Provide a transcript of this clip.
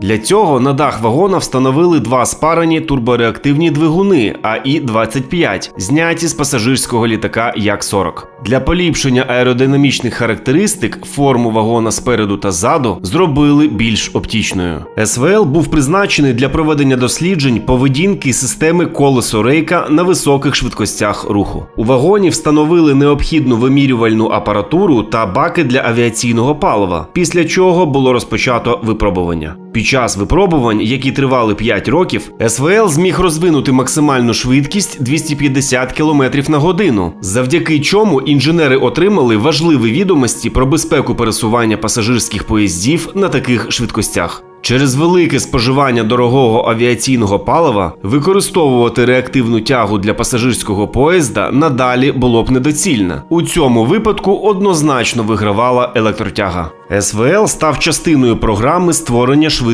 Для цього на дах вагона встановили два спарені турбореактивні двигуни АІ-25, зняті з пасажирського літака Як-40. Для поліпшення аеродинамічних характеристик форму вагона спереду та ззаду зробили більш оптічною. СВЛ був призначений для проведення досліджень поведінки системи колесо рейка на високих швидкостях руху. У вагоні встановили необхідну вимірювальну апаратуру та баки для авіаційного палива, після чого було розпочато випробування. Під час випробувань, які тривали 5 років, СВЛ зміг розвинути максимальну швидкість 250 км на годину, завдяки чому інженери отримали важливі відомості про безпеку пересування пасажирських поїздів на таких швидкостях. Через велике споживання дорогого авіаційного палива використовувати реактивну тягу для пасажирського поїзда надалі було б недоцільно. У цьому випадку однозначно вигравала електротяга. СВЛ став частиною програми створення швидкісних